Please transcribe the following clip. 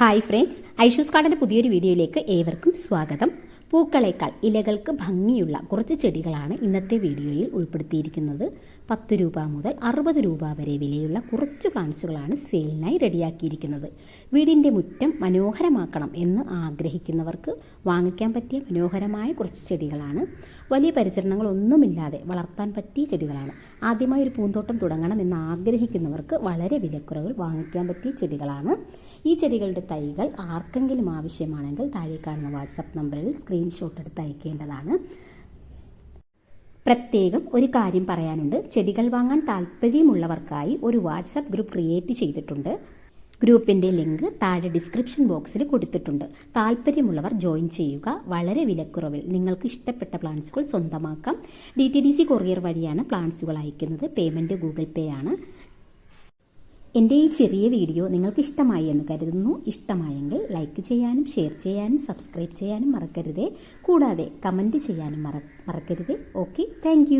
Hi friends Aishu's കാർഡിന്റെ പുതിയൊരു വീഡിയോയിലേക്ക് ഏവർക്കും സ്വാഗതം. പൂക്കളേക്കാൾ ഇലകൾക്ക് ഭംഗിയുള്ള കുറച്ച് ചെടികളാണ് ഇന്നത്തെ വീഡിയോയിൽ ഉൾപ്പെടുത്തിയിരിക്കുന്നത്. പത്ത് രൂപ മുതൽ അറുപത് രൂപ വരെ വിലയുള്ള കുറച്ച് പ്ലാന്റ്സുകളാണ് സെയിലിനായി റെഡിയാക്കിയിരിക്കുന്നത്. വീടിന്റെ മുറ്റം മനോഹരമാക്കണം എന്ന് ആഗ്രഹിക്കുന്നവർക്ക് വാങ്ങിക്കാൻ പറ്റിയ മനോഹരമായ കുറച്ച് ചെടികളാണ്. വലിയ പരിചരണങ്ങളൊന്നുമില്ലാതെ വളർത്താൻ പറ്റിയ ചെടികളാണ്. ആദ്യമായി ഒരു പൂന്തോട്ടം തുടങ്ങണം എന്ന് ആഗ്രഹിക്കുന്നവർക്ക് വളരെ വിലക്കുറവിൽ വാങ്ങിക്കാൻ പറ്റിയ ചെടികളാണ്. ഈ ചെടികളുടെ തൈകൾ ആർക്കെങ്കിലും ആവശ്യമാണെങ്കിൽ താഴെ കാണുന്ന വാട്സപ്പ് നമ്പറിൽ സ്ക്രീൻഷോട്ട് എടുത്ത് അയക്കേണ്ടതാണ്. പ്രത്യേകം ഒരു കാര്യം പറയാനുണ്ട്. ചെടികൾ വാങ്ങാൻ താല്പര്യമുള്ളവർക്കായി ഒരു വാട്സപ്പ് ഗ്രൂപ്പ് ക്രിയേറ്റ് ചെയ്തിട്ടുണ്ട്. ഗ്രൂപ്പിന്റെ ലിങ്ക് താഴെ ഡിസ്ക്രിപ്ഷൻ ബോക്സിൽ കൊടുത്തിട്ടുണ്ട്. താല്പര്യമുള്ളവർ ജോയിൻ ചെയ്യുക. വളരെ വിലക്കുറവിൽ. നിങ്ങൾക്ക് ഇഷ്ടപ്പെട്ട പ്ലാൻസുകൾ സ്വന്തമാക്കാം. D T D C courier വഴിയാണ് പ്ലാൻസുകൾ അയക്കുന്നത്. പേയ്മെന്റ് ഗൂഗിൾ പേ ആണ്. എന്റെ ഈ ചെറിയ വീഡിയോ നിങ്ങൾക്ക് ഇഷ്ടമായി എന്ന് കരുതുന്നു. ഇഷ്ടമായെങ്കിൽ ലൈക്ക് ചെയ്യാനും ഷെയർ ചെയ്യാനും സബ്സ്ക്രൈബ് ചെയ്യാനും മറക്കരുതേ. കൂടാതെ കമന്റ് ചെയ്യാനും മറ മറക്കരുതേ. Okay thank